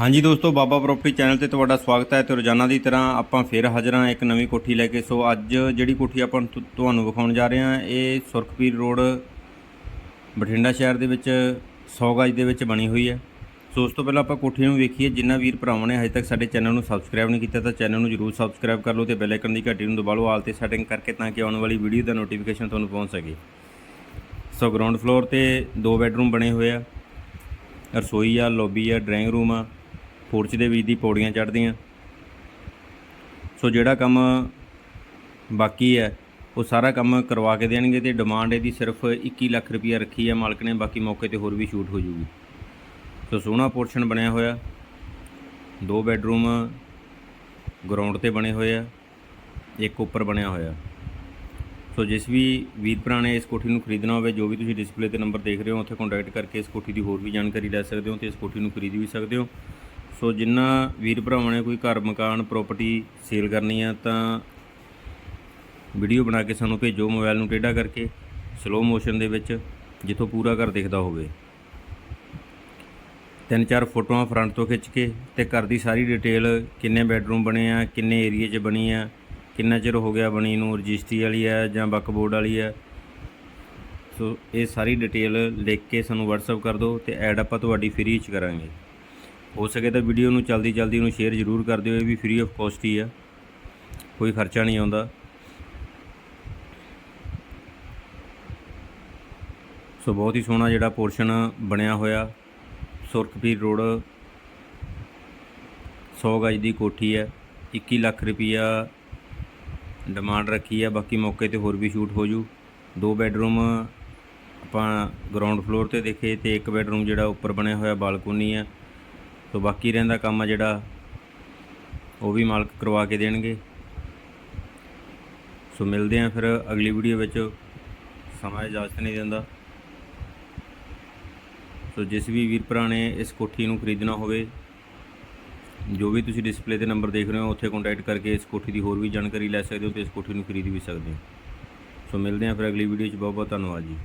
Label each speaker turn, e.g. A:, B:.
A: ਹਾਂਜੀ ਦੋਸਤੋ, ਬਾਬਾ property channel ਤੇ ਤੁਹਾਡਾ ਸਵਾਗਤ ਹੈ ਤੇ ਰੋਜ਼ਾਨਾ ਦੀ ਤਰ੍ਹਾਂ ਆਪਾਂ ਫੇਰ ਹਾਜ਼ਰ ਹਾਂ ਇੱਕ ਨਵੀਂ ਕੋਠੀ ਲੈ ਕੇ। ਸੋ ਅੱਜ ਜਿਹੜੀ ਕੋਠੀ ਆਪਾਂ ਤੁਹਾਨੂੰ ਵਿਖਾਉਣ ਜਾ ਰਹੇ ਹਾਂ, ਇਹ ਸੁਰਖਪੀਰ ਰੋਡ, ਬਠਿੰਡਾ ਸ਼ਹਿਰ ਦੇ ਵਿੱਚ 100 ਗਜ ਦੇ ਵਿੱਚ ਬਣੀ ਹੋਈ ਹੈ। ਸੋ ਉਸ ਤੋਂ ਪਹਿਲਾਂ ਆਪਾਂ ਕੋਠੀ ਨੂੰ ਵੇਖੀਏ, ਜਿੰਨਾ ਵੀਰ ਭਰਾਵਾਂ ਨੇ ਹਜੇ ਤੱਕ ਸਾਡੇ ਚੈਨਲ ਨੂੰ ਸਬਸਕ੍ਰਾਈਬ ਨਹੀਂ ਕੀਤਾ ਤਾਂ ਚੈਨਲ ਨੂੰ ਜਰੂਰ ਸਬਸਕ੍ਰਾਈਬ ਕਰ ਲਓ ਤੇ ਬੈਲ ਆਈਕਨ ਦੀ ਘੰਟੀ ਨੂੰ ਦਬਾ ਲਓ ਆਲ ਤੇ ਸੈਟਿੰਗ ਕਰਕੇ ਤਾਂ ਕਿ ਆਉਣ ਵਾਲੀ ਵੀਡੀਓ ਦਾ ਨੋਟੀਫਿਕੇਸ਼ਨ ਤੁਹਾਨੂੰ ਪਹੁੰਚ ਸਕੇ। ਸੋ ਗਰਾਊਂਡ ਫਲੋਰ ਤੇ ਦੋ ਬੈੱਡਰੂਮ ਬਣੇ ਹੋਏ ਆ। ਰਸੋਈ ਆ, ਲੌਬੀ ਆ, ਡਰਾਇੰਗ ਰੂਮ ਆ। ਪੋਰਚ ਦੇ ਵਿੱਚ ਦੀ ਪੌੜੀਆਂ ਚੜ੍ਹਦੀਆਂ। ਸੋ ਜਿਹੜਾ ਕੰਮ ਬਾਕੀ ਹੈ, ਉਹ ਸਾਰਾ ਕੰਮ ਕਰਵਾ ਕੇ ਦੇਣਗੇ ਤੇ ਡਿਮਾਂਡ ਇਹਦੀ ਸਿਰਫ 21 ਲੱਖ ਰੁਪਈਆ ਰੱਖੀ ਹੈ ਮਾਲਕ ਨੇ, ਬਾਕੀ ਮੌਕੇ ਤੇ ਹੋਰ ਵੀ ਸ਼ੂਟ ਹੋ ਜੂਗੀ ਸੋ ਸੋਹਣਾ ਪੋਰਸ਼ਨ ਬਣਿਆ ਹੋਇਆ। ਦੋ ਬੈੱਡਰੂਮ ਗਰਾਊਂਡ ਤੇ ਬਣੇ ਹੋਏ ਆ, ਇੱਕ ਉੱਪਰ ਬਣਿਆ ਹੋਇਆ। ਸੋ ਜਿਸ ਵੀ ਵੀਰ ਭਰਾ ਨੇ ਇਸ ਕੋਠੀ ਨੂੰ ਖਰੀਦਣਾ ਹੋਵੇ, ਜੋ ਵੀ ਤੁਸੀਂ ਡਿਸਪਲੇ ਤੇ ਨੰਬਰ ਦੇਖ ਰਹੇ ਹੋ, ਉੱਥੇ ਕੰਟੈਕਟ ਕਰਕੇ ਇਸ ਕੋਠੀ ਦੀ ਹੋਰ ਵੀ ਜਾਣਕਾਰੀ ਲੈ ਸਕਦੇ ਹੋ ਤੇ ਇਸ ਕੋਠੀ ਨੂੰ ਖਰੀਦ ਵੀ ਸਕਦੇ ਹੋ। ਸੋ ਜਿੰਨਾ ਵੀਰ ਭਰਾਵਾਂ ਨੇ ਕੋਈ ਘਰ ਮਕਾਨ ਪ੍ਰਾਪਰਟੀ ਸੇਲ ਕਰਨੀ ਆ ਤਾਂ ਵੀਡੀਓ ਬਣਾ ਕੇ ਸਾਨੂੰ ਭੇਜੋ ਮੋਬਾਈਲ ਨੂੰ ਟੇਢਾ ਕਰਕੇ ਸਲੋ ਮੋਸ਼ਨ ਦੇ ਵਿੱਚ, ਜਿੱਥੋਂ ਪੂਰਾ ਘਰ ਦਿਖਦਾ ਹੋਵੇ। ਤਿੰਨ ਚਾਰ ਫੋਟੋਆਂ ਫਰੰਟ ਤੋਂ ਖਿੱਚ ਕੇ ਤੇ ਘਰ ਦੀ ਸਾਰੀ ਡਿਟੇਲ ਕਿੰਨੇ ਬੈੱਡਰੂਮ ਬਣੇ ਆ, ਕਿੰਨੇ ਏਰੀਏ 'ਚ ਬਣੀ ਆ, ਕਿੰਨਾ ਚਿਰ ਹੋ ਗਿਆ ਬਣੀ ਨੂੰ, ਰਜਿਸਟਰੀ ਵਾਲੀ ਆ ਜਾਂ ਬੱਕ ਬੋਰਡ ਵਾਲੀ ਆ। ਸੋ ਇਹ ਸਾਰੀ ਡਿਟੇਲ ਲਿਖ ਕੇ ਸਾਨੂੰ WhatsApp ਕਰ ਦਿਓ ਤੇ ਐਡ ਆਪਾਂ ਤੁਹਾਡੀ ਫ੍ਰੀ 'ਚ ਕਰਾਂਗੇ। ਹੋ ਸਕੇ ਤਾਂ ਵੀਡੀਓ ਨੂੰ ਜਲਦੀ ਜਲਦੀ ਨੂੰ ਸ਼ੇਅਰ ਜ਼ਰੂਰ ਕਰ ਦਿਓ, ਇਹ ਵੀ ਫ੍ਰੀ ਆਫ ਕਾਸਟ ਹੀ ਆ। ਕੋਈ ਖਰਚਾ ਨਹੀਂ ਆਉਂਦਾ। ਸੋ ਬਹੁਤ ਹੀ ਸੋਹਣਾ ਜਿਹੜਾ ਪੋਰਸ਼ਨ ਬਣਿਆ ਹੋਇਆ, ਸੁਰਖਪੀਰ ਰੋਡ। 100 ਗਜ ਦੀ ਕੋਠੀ ਹੈ 21 ਲੱਖ ਰੁਪਈਆ ਡਿਮਾਂਡ ਰੱਖੀ ਹੈ, ਬਾਕੀ ਮੌਕੇ ਤੇ ਹੋਰ ਵੀ ਸ਼ੂਟ ਹੋ ਜੂ। ਦੋ ਬੈੱਡਰੂਮ ਆਪਾਂ ਗਰਾਊਂਡ ਫਲੋਰ ਤੇ ਦੇਖੇ ਤੇ ਇੱਕ ਬੈੱਡਰੂਮ ਜਿਹੜਾ ਉੱਪਰ ਬਣਿਆ ਹੋਇਆ ਬਾਲਕੋਨੀ ਹੈ। ਸੋ ਬਾਕੀ ਰਹਿੰਦਾ ਕੰਮ ਆ ਜਿਹੜਾ, ਉਹ ਵੀ ਮਾਲਕ ਕਰਵਾ ਕੇ ਦੇਣਗੇ। ਸੋ ਮਿਲਦੇ ਆਂ ਫਿਰ ਅਗਲੀ ਵੀਡੀਓ ਵਿੱਚ। ਸਮਾਂ ਇਜਾਜ਼ਤ ਨਹੀਂ ਦਿੰਦਾ। ਸੋ ਜਿਸ ਵੀ ਵੀਰ ਭਰਾ ਨੇ ਇਸ ਕੋਠੀ ਨੂੰ ਖਰੀਦਣਾ ਹੋਵੇ, ਜੋ ਵੀ ਤੁਸੀਂ ਡਿਸਪਲੇ ਤੇ ਨੰਬਰ ਦੇਖ ਰਹੇ ਹੋ, ਉੱਥੇ ਕੰਟੈਕਟ ਕਰਕੇ ਇਸ ਕੋਠੀ ਦੀ ਹੋਰ ਵੀ ਜਾਣਕਾਰੀ ਲੈ ਸਕਦੇ ਹੋ ਤੇ ਇਸ ਕੋਠੀ ਨੂੰ ਖਰੀਦ ਵੀ ਸਕਦੇ ਹੋ। ਸੋ ਮਿਲਦੇ ਆਂ ਫਿਰ ਅਗਲੀ ਵੀਡੀਓ 'ਚ। ਬਹੁਤ ਬਹੁਤ ਧੰਨਵਾਦ ਜੀ।